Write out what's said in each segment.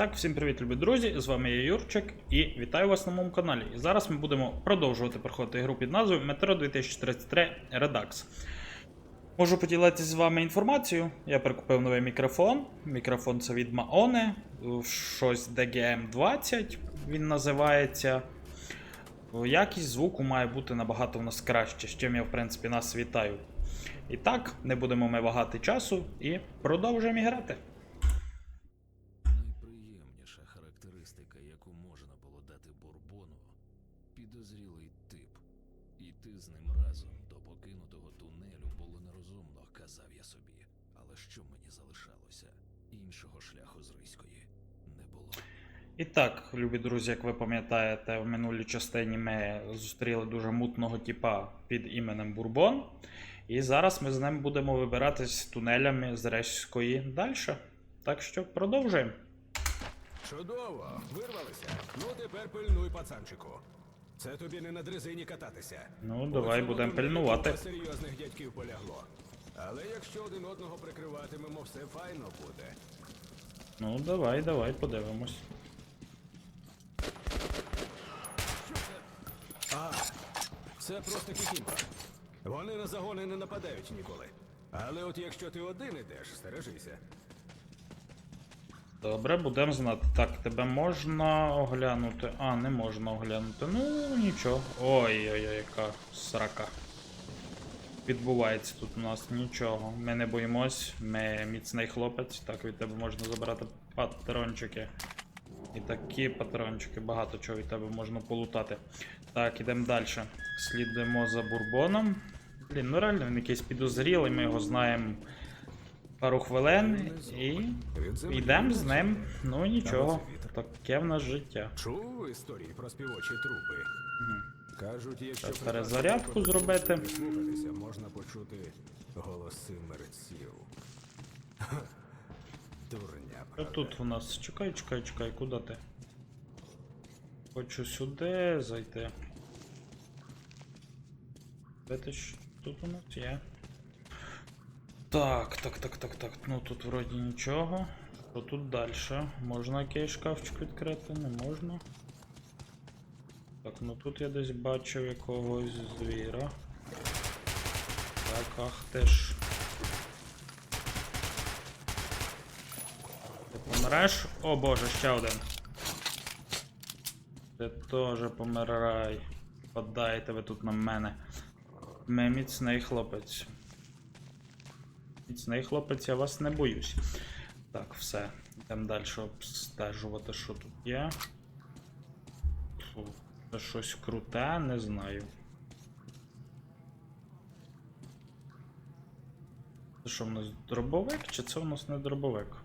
Так, всім привіт, любі друзі! З вами я Юрчик і вітаю вас на моєму каналі. І зараз ми будемо продовжувати проходити ігру під назвою Metro 2033 Redux. Можу поділитися з вами інформацією. Я прикупив новий мікрофон. Мікрофон це від Maone, щось DGM20 він називається. Якість звуку має бути набагато в нас краще, з чим я, в принципі, нас вітаю. І так, не будемо ми вагати часу і продовжуємо грати. Іншого шляху з Риської не було. І так, любі друзі, як ви пам'ятаєте, в минулій частині ми зустріли дуже мутного типа під іменем Бурбон. І зараз ми з ним будемо вибиратись тунелями з Реської далі. Так що продовжуємо. Чудово, вирвалися. Ну тепер пильнуй, пацанчику. Це тобі не на дрезині кататися. Ну, давай будемо пильнувати. серйозних дядьків полягло. Але якщо один одного прикриватимемо, все файно буде. Ну, давай, давай, подивимось. А, це просто кікімба. Вони на загони не нападають ніколи. Але от якщо ти один ідеш, стережися. Добре, будемо знати. Так, тебе можна оглянути. А, не можна оглянути. Ну, нічого. Ой-ой-ой, яка срака. Відбувається тут у нас нічого. Ми не боїмось, ми міцний хлопець. Так, від тебе можна забрати патрончики. І такі патрончики, багато чого від тебе можна полутати. Так, ідемо далі. Слідуємо за бурбоном. Блін, ну реально він якийсь підозрілий, ми його знаємо пару хвилин і йдемо з ним. Ну нічого, таке в нас життя. Чув історії про співочі трупи. Кажуть, якщо перезарядку зробити. можна почути голоси мерців. Дурня, Що тут у нас? Чекай, чекай, чекай, куди ти? Хочу сюди зайти. Де ти ж тут у нас є? Так, так, так, так, так. Ну тут вроді нічого. Що тут далі? Можна якийсь шкафчик відкрити? Не можна. Так, ну тут я десь бачив якогось звіра. Так, ах ти ж. Ти помреш? О боже, ще один. Ти теж помирай. Подайте ви тут на мене. Ми міцний хлопець. Міцний хлопець, я вас не боюсь. Так, все. Йдемо далі обстежувати, що тут є. Це щось круте, не знаю. Це що в нас дробовик, чи це у нас не дробовик?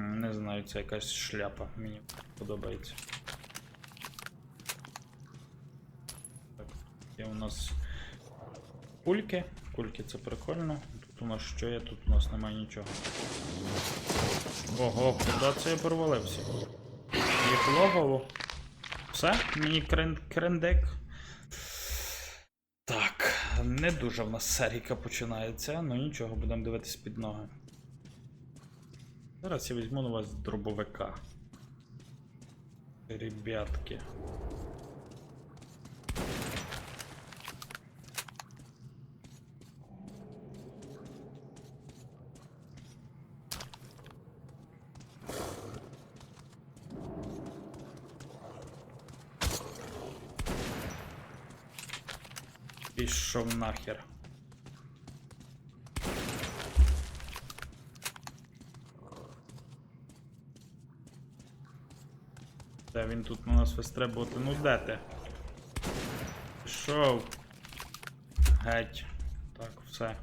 Не знаю, це якась шляпа. Мені подобається. Так, є у нас кульки. Кульки це прикольно. Тут у нас що є? Тут у нас немає нічого. Ого, куди це я провалився? Їх логово. Все, мені крен крендек. Так, не дуже в нас серійка починається, ну нічого, будемо дивитись під ноги. Зараз я візьму на вас дробовика. Ребятки. Пішов нахер. Де він тут на нас вистребувати? Ну де ти? Пішов. Геть. Так, все.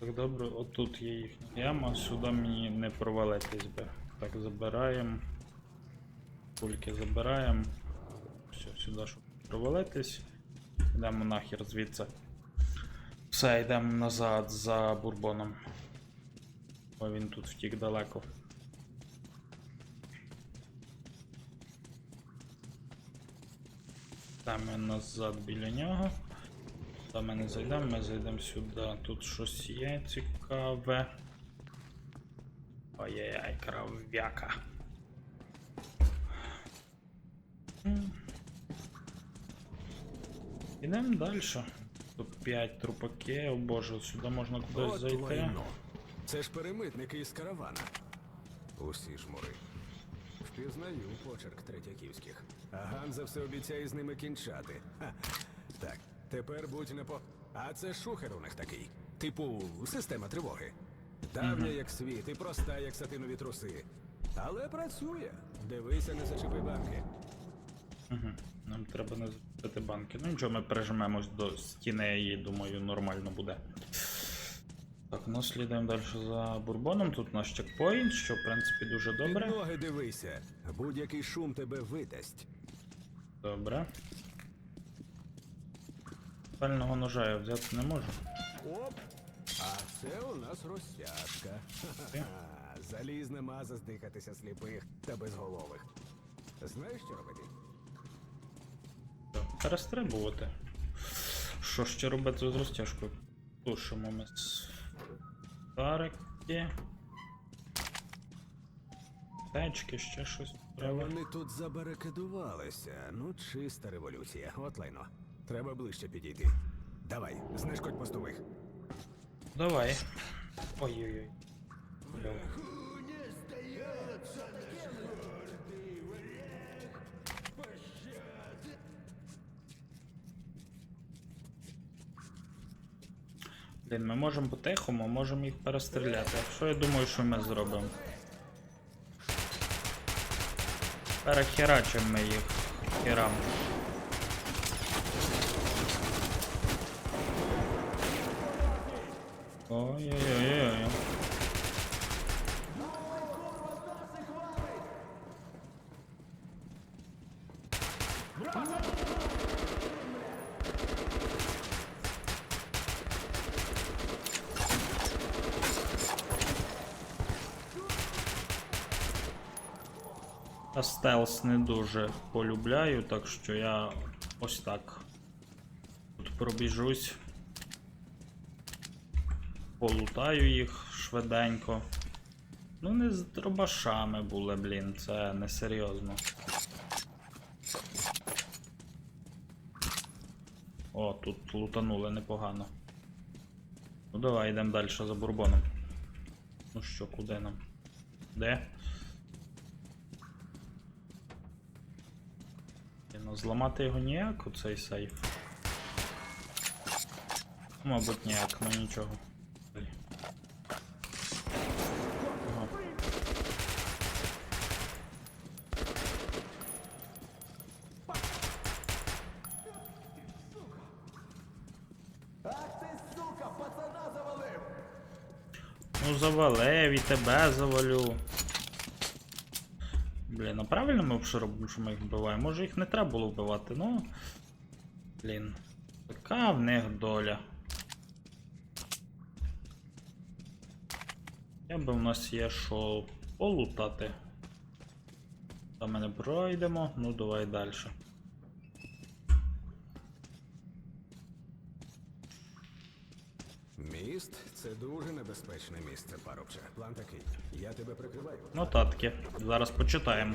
Так добре, отут є їхня яма, сюди мені не провалитись би. Так, забираємо. Кульки забираємо. Все, сюди, щоб провалитись. Йдемо нахер звідси. Все, йдемо назад за бурбоном. Бо він тут втік далеко. Там ми назад біля нього. Там ми не зайдемо, ми зайдемо сюди. Тут щось є цікаве. Ой-яй-яй, кров'яка. Ідемо далі. Тут 5 трупаки, о боже, сюди можна кудись От зайти. лайно. Це ж перемитники із каравана. Усі жмури. Впізнаю почерк третяківських. А Ганза все обіцяє з ними кінчати. Ха. Так, тепер будь не по. А це шухер у них такий. Типу, система тривоги. Давня як світ і проста, як сатинові труси. Але працює. Дивися, не зачепи банки. Нам треба не банки. Ну нічого, ми прижмемось до стіни і думаю, нормально буде. Так, ну слідуємо далі за бурбоном. Тут наш чекпоінт, що в принципі дуже Під добре. ноги дивися. Будь-який шум тебе видасть. Добре. Пального ножа я взяти не можу. Оп! А це у нас розтяжка. Залізна маза здихатися сліпих та безголових. Знаєш, що робити? Перестрибувати. Що ще робити з розтяжкою? Тушимо ми старики. Течки, ще щось треба. вони тут забарикадувалися. Ну, чиста революція. От лайно. Треба ближче підійти. Давай, знешкодь постових. Давай. Ой-ой-ой. Блін, ми можемо по-тихому, можемо їх перестріляти. Що я думаю, що ми зробимо? Перехерачимо ми їх херам. Ой-ой-ой-ой. Я стелс не дуже полюбляю, так що я ось так тут пробіжусь. Полутаю їх швиденько. Ну, не з дробашами були, блін, це несерйозно. О, тут лутанули непогано. Ну давай йдемо далі за бурбоном. Ну що, куди нам? Де? Зламати його ніяк, оцей сейф. Мабуть, ніяк, ну нічого. Ну завалив і тебе завалю. Блін, а правильно ми що робимо, що ми їх вбиваємо? Може їх не треба було вбивати, ну. Блін. Така в них доля. Я би в нас є що полутати. Та ми не пройдемо, ну давай далі. Міст це дуже небезпечне місце, парубче. План такий. Я тебе прикриваю. Нотатки. Зараз почитаємо.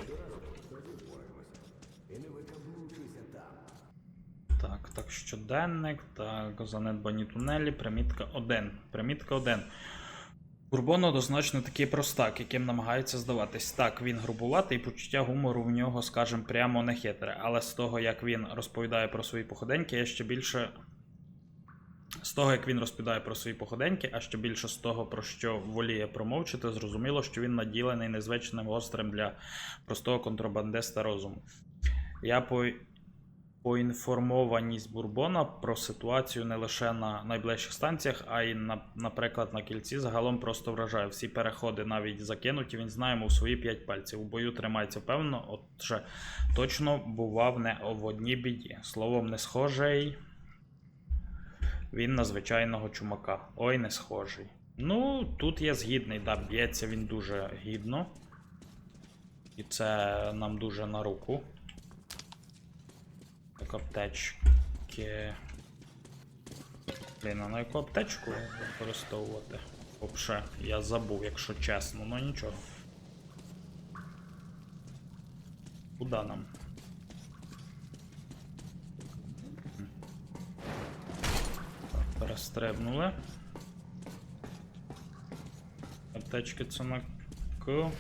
Так, так, щоденник, так, занедбані тунелі, примітка 1. Примітка 1. Бурбон однозначно такий простак, яким намагається здаватись. Так, він грубуватий, почуття гумору в нього, скажімо, прямо не хитре. Але з того, як він розповідає про свої походеньки, я ще більше. З того, як він розповідає про свої походеньки, а ще більше з того, про що воліє промовчити, зрозуміло, що він наділений незвичним гострим для простого контрабандиста розуму. Я по поінформованість Бурбона про ситуацію не лише на найближчих станціях, а й на, наприклад, на кільці загалом просто вражає. Всі переходи навіть закинуті. Він знає, мов свої п'ять пальців. У бою тримається певно, отже, точно бував не в одній біді. Словом, не схожий. Він на звичайного чумака. Ой, не схожий. Ну, тут я згідний, да, б'ється він дуже гідно. І це нам дуже на руку. Так, аптечки. Блін, а на яку аптечку використовувати? Вообще, я забув, якщо чесно, ну нічого. Куда нам? Так, перестрибнули. Аптечки це на К.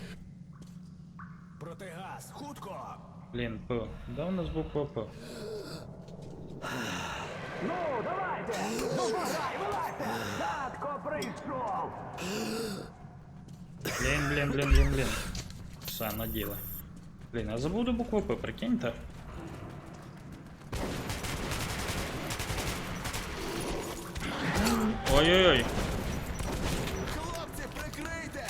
Протигаз, хутко! Блін, П. Де у нас буква П? Ну, давайте! Ну, пограй, вилазьте! Татко прийшов! Блін, блін, блін, блін, блін. Все, наділи. Блін, я забуду букву П, прикиньте. Ой-ой-ой. Хлопці, прикрийте!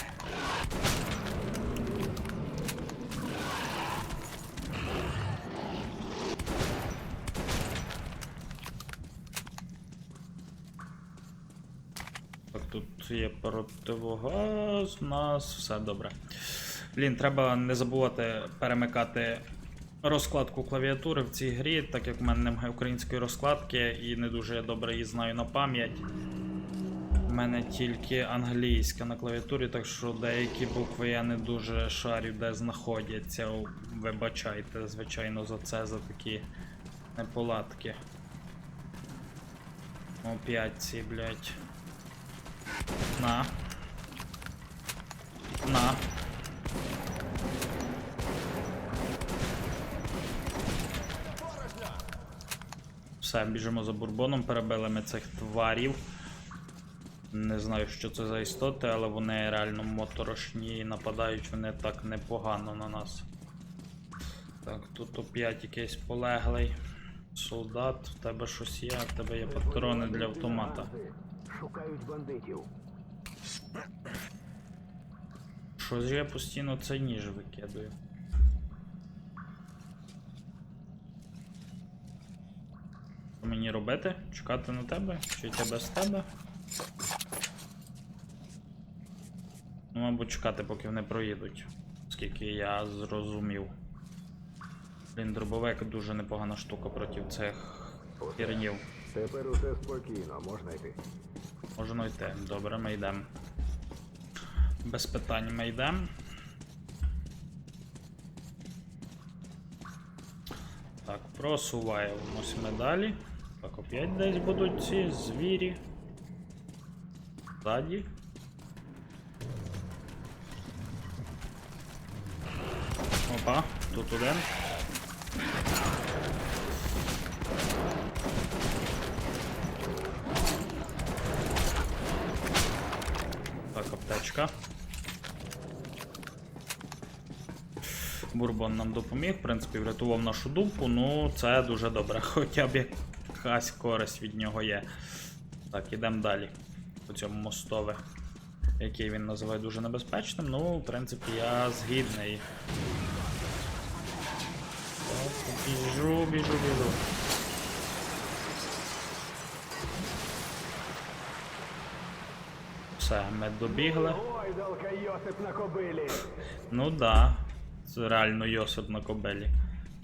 Так, тут є противогаз, у нас все добре. Блін, треба не забувати перемикати розкладку клавіатури в цій грі, так як в мене немає української розкладки і не дуже я добре її знаю на пам'ять. Мене тільки англійська на клавіатурі, так що деякі букви я не дуже шарю, де знаходяться. Вибачайте, звичайно, за це, за такі неполадки. Опять ці, блядь. На. На. Все, біжимо за бурбоном, перебили ми цих тварів. Не знаю, що це за істоти, але вони реально моторошні і нападають вони так непогано на нас. Так, тут опять якийсь полеглий. Солдат, в тебе щось є, в тебе є патрони для автомата. Шукають бандитів. Що ж я постійно цей ніж викидаю? Мені робити? Чекати на тебе? Чи йти без тебе? Ну, мабуть, чекати, поки вони проїдуть. Скільки я зрозумів. Блін, дробовик дуже непогана штука проти цих хернів. Тепер усе спокійно, можна йти. Можна йти. Добре, ми йдемо. Без питань ми йдемо. Так, просуваємось ми далі. Так, опять десь будуть ці звірі. Ззаді. Опа, тут один. Так, аптечка. Бурбон нам допоміг, в принципі, врятував нашу дупу, ну це дуже добре, хоча б якась користь від нього є. Так, ідемо далі. По цьому мостове, який він називає дуже небезпечним. Ну, в принципі, я згідний. Так, біжу, біжу, біжу. Все, ми добігли. Гойдалка Йосип на кобилі. Ну да. Це реально Йосип на кобелі.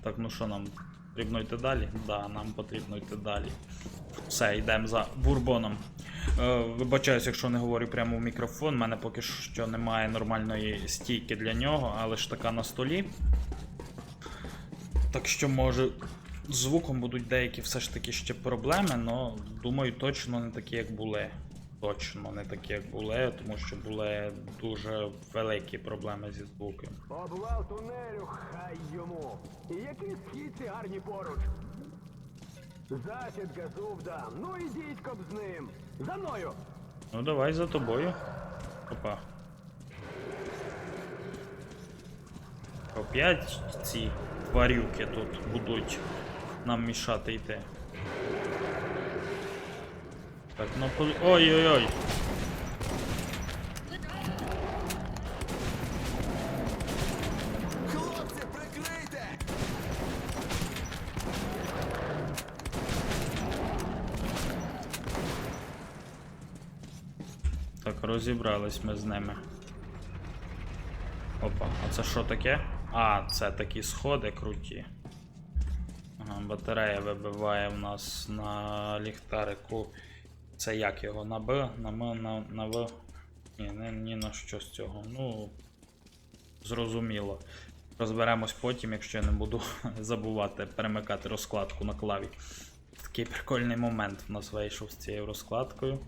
Так, ну що нам? Потрібно йти далі? Да, нам потрібно йти далі. Все, йдемо за бурбоном. Е, вибачаюсь, якщо не говорю прямо в мікрофон. У мене поки що немає нормальної стійки для нього, але ж така на столі. Так що, може, з звуком будуть деякі все ж таки ще проблеми, але думаю, точно не такі, як були. Точно не такі, як були, тому що були дуже великі проблеми зі звуком. Обвал тунелю, хай йому. Які східці гарні поруч. Засідка зуб дам. Ну ідіть б з ним. За мною. Ну давай за тобою. Опа. Опять ці тварюки тут будуть нам мішати йти. Так, ну коли. Ой-ой-ой! Розібрались ми з ними. Опа, а це що таке? А, це такі сходи круті. Батарея вибиває в нас на ліхтарику. Це як його? На Б, на М, на, на В. Ні, не, ні на що з цього. Ну, зрозуміло. Розберемось потім, якщо я не буду забувати перемикати розкладку на клаві. Такий прикольний момент в нас вийшов з цією розкладкою.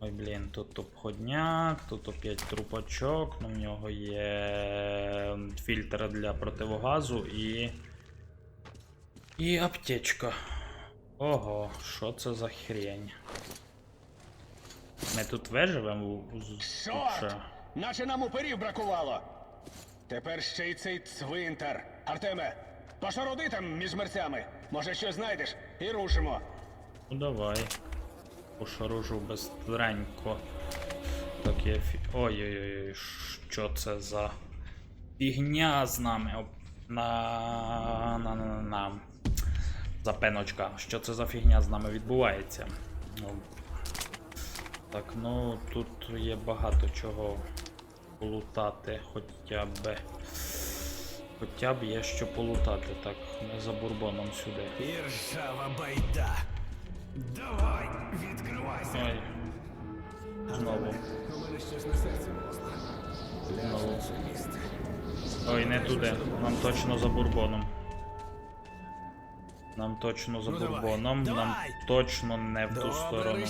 Ой, блін, тут обходняк, тут опять трупачок, ну в нього є фільтр для противогазу і. І аптечка. Ого, що це за хрень? Ми тут виживемо? Чорт! Наче нам уперів бракувало. Тепер ще й цей цвинтар. Артеме, пошароди там між мерцями. Може, що знайдеш, і рушимо. Ну давай. Пошаружу безстренько. Так є фі... Ой-ой-ой, що це за фігня з нами? Оп, На... на... на... на... на. Запеночка. Що це за фігня з нами відбувається? Ну, Так, ну тут є багато чого полутати, хоча б. Хоча б є що полутати. Так, не за бурбоном сюди. Іржава байда. Давай. Ой. Знову. Знову. Ой, не туди. Нам точно за бурбоном. Нам точно за Ну, бурбоном. Нам точно не в ту сторону.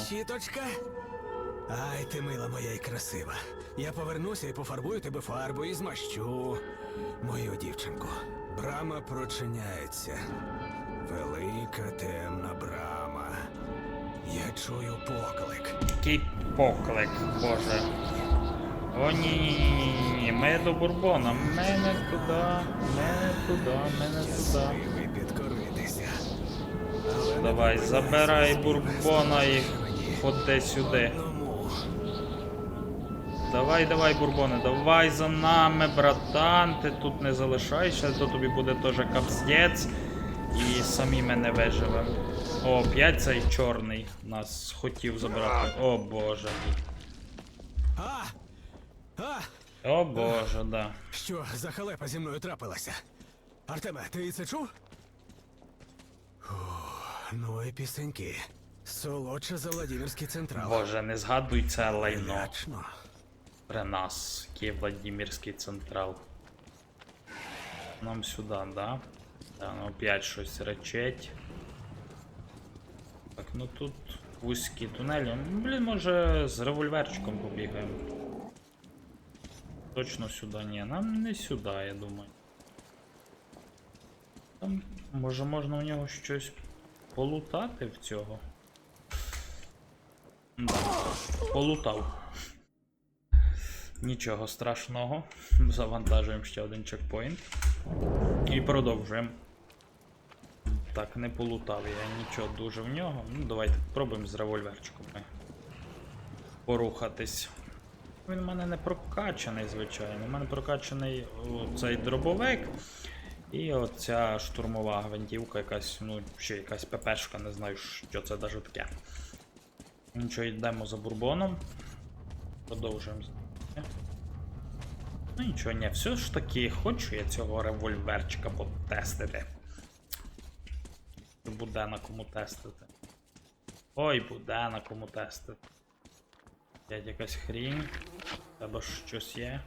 Ай, ти мила моя і красива. Я повернуся і пофарбую тебе фарбою і змащу. Мою дівчинку. Брама прочиняється. Велика темна брама. Я чую поклик. Який поклик, боже. О, ні, ні, ні, ні, ні, ми до бурбона. Мене туди, мене туди, мене туди. Давай, забирай бурбона і ходи сюди. Давай, давай, бурбоне, давай за нами, братан. Ти тут не залишайся, то тобі буде теж капздець. І самі ми не виживемо. О, п'ять цей чорний нас хотів забрати. О боже. О боже, да. Що за халепа зі мною трапилася? Артеме, ти це чув? Ух, ну і пісеньки. Солодше за Владимирський централ. Боже, не згадуй це лайно при нас, який Владимирський централ. Нам сюди, да? Да, ну опять щось речить. Так, ну тут вузькі тунелі. Ну, Блін, може з револьверчиком побігаємо. Точно сюди ні. Нам не сюди, я думаю. Там, може можна у нього щось полутати в цього. Да, полутав. Нічого страшного. Завантажуємо ще один чекпоінт. І продовжуємо. Так, не полутав я нічого дуже в нього. Ну, давайте спробуємо з револьверчиком порухатись. Він у мене не прокачаний, звичайно. У мене прокачаний цей дробовик. І оця штурмова гвинтівка, якась, ну, ще якась ППшка, не знаю, що це навіть таке. Нічого, йдемо за бурбоном. Продовжуємо. Ну нічого, ні, все ж таки хочу я цього револьверчика потестити. Буде на кому тестити. Ой, буде на кому тестити. П'ять якась хрінь. У тебе щось є.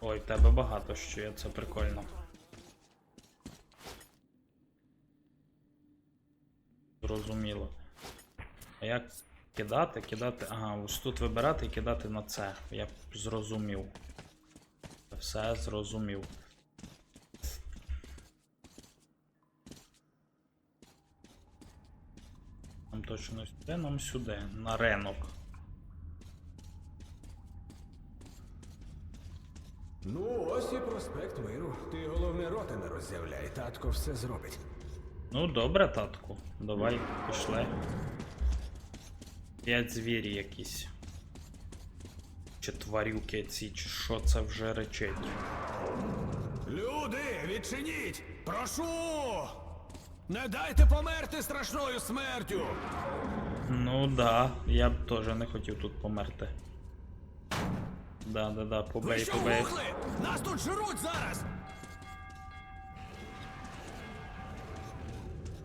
Ой, в тебе багато що є, це прикольно. Зрозуміло. А як кидати, кидати. Ага, ось тут вибирати і кидати на це. Я зрозумів. Все зрозумів. Нам точно сюди, нам сюди, на ринок. Ну, ось і проспект миру. Ти головне роти не роззявляй, татко все зробить. Ну, добре, татку. Давай, пішли. П'ять звірі якісь. Чи тварюки ці, чи що це вже речить. Люди, відчиніть! Прошу! Не дайте померти страшною смертю! Ну да, я б теж не хотів тут померти. Да, да, да, Ви побей, що побей. Нас тут жруть зараз!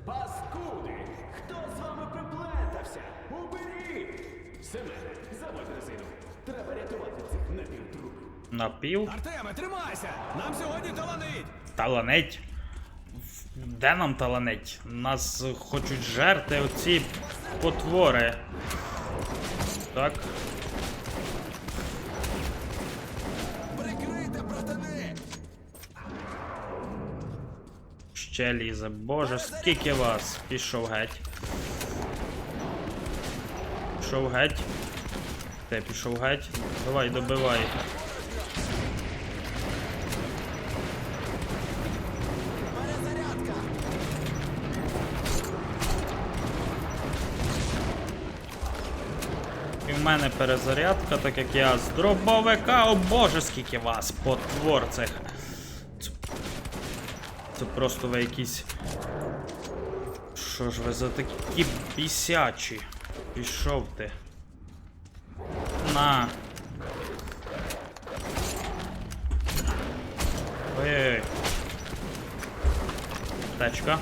Паскуди! Хто з вами приплентався? Уберіть! Семене, заводь резину. Напів. Артеме, тримайся! Нам сьогодні таланить! Таланеть. Де нам таланеть? Нас хочуть жерти оці потвори. Так. Прикрийте, братани! Ще лізе. Боже, скільки вас? Пішов геть. Пішов геть. Ти пішов геть. Давай, добивай. Мене перезарядка, так як я з дробовика. О боже, скільки вас, потвор цих. Це, просто ви якісь. Що ж ви за такі бісячі? Пішов ти. На. Ой-ой-ой. Тачка.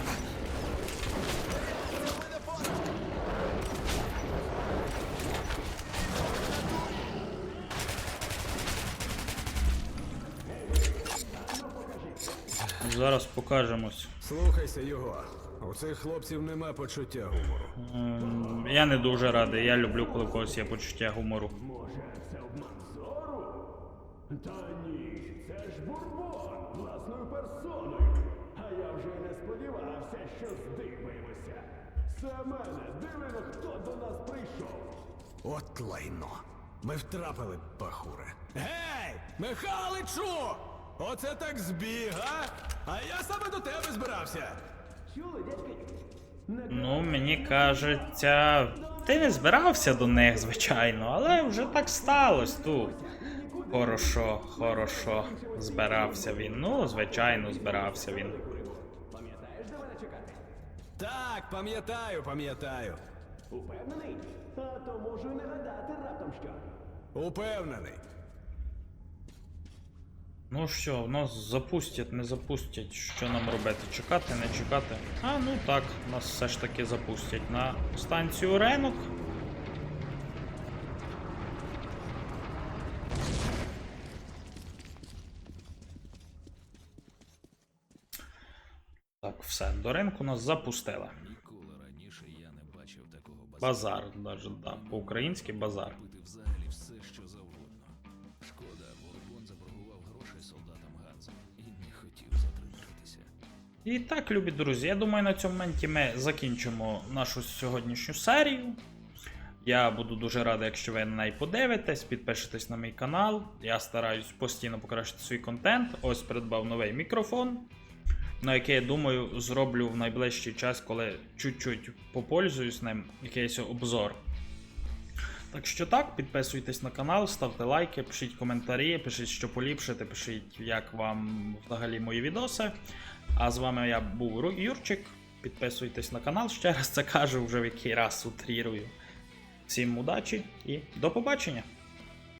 Зараз покажемось. Слухайся його. У цих хлопців нема почуття гумору. Ем, Я не дуже радий. Я люблю, коли у когось є почуття гумору. Може, це обманзору. Та ні, це ж бурбон власною персоною. А я вже й не сподівався, що здибаємося. Семене, дивино, хто до нас прийшов. От лайно. Ми втрапили, пахуре. Гей! Михаличу! Оце так збіг, а? А я саме до тебе збирався. Чули, дядьки? Ну, мені кажеться, ти не збирався до них, звичайно, але вже так сталося тут. Хорошо, хорошо. Збирався він. Ну, звичайно, збирався він. Пам'ятаєш, де мене чекати? Так, пам'ятаю, пам'ятаю. Упевнений? А то можу й не гадати раптом що. Упевнений. Ну що, нас запустять, не запустять. Що нам робити? Чекати, не чекати? А, ну так, нас все ж таки запустять на станцію ринок. Так, все, до ринку нас запустили. Ніколи раніше я не бачив такого базару. Базар, навіть, да, по-українськи базар. І так, любі друзі, я думаю, на цьому моменті ми закінчимо нашу сьогоднішню серію. Я буду дуже радий, якщо ви на неї подивитесь, підпишетесь на мій канал. Я стараюсь постійно покращити свій контент. Ось придбав новий мікрофон, на який я думаю зроблю в найближчий час, коли чуть-чуть попользуюсь ним, якийсь обзор. Так що так, підписуйтесь на канал, ставте лайки, пишіть коментарі, пишіть, що поліпшити, пишіть, як вам взагалі мої відоси. А з вами я був Юрчик. Підписуйтесь на канал, ще раз це кажу, вже в який раз утрірую. Всім удачі і до побачення!